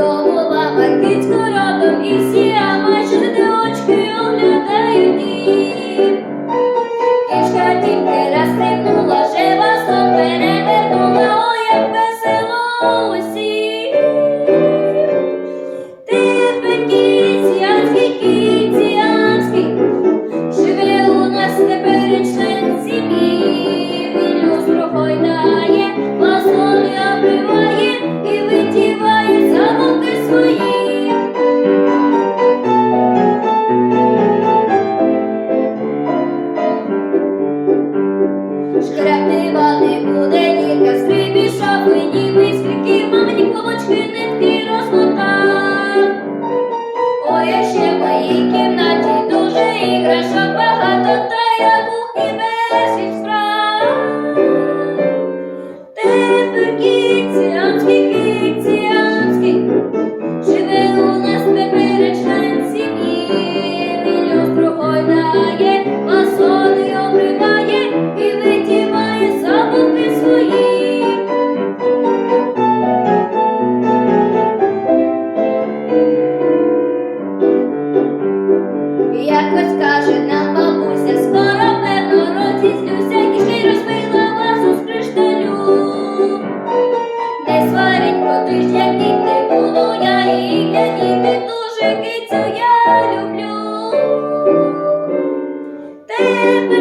mundo. своїй. Шкрепти води буде ліка, скрипішок, ніби вискрики, мамині клубочки не якось каже нам бабуся, скоро певно розізлюся, кішки розбила вас у кришталю. Не сварить коти як діти буду, я її для діти дуже кицю я люблю. Тебе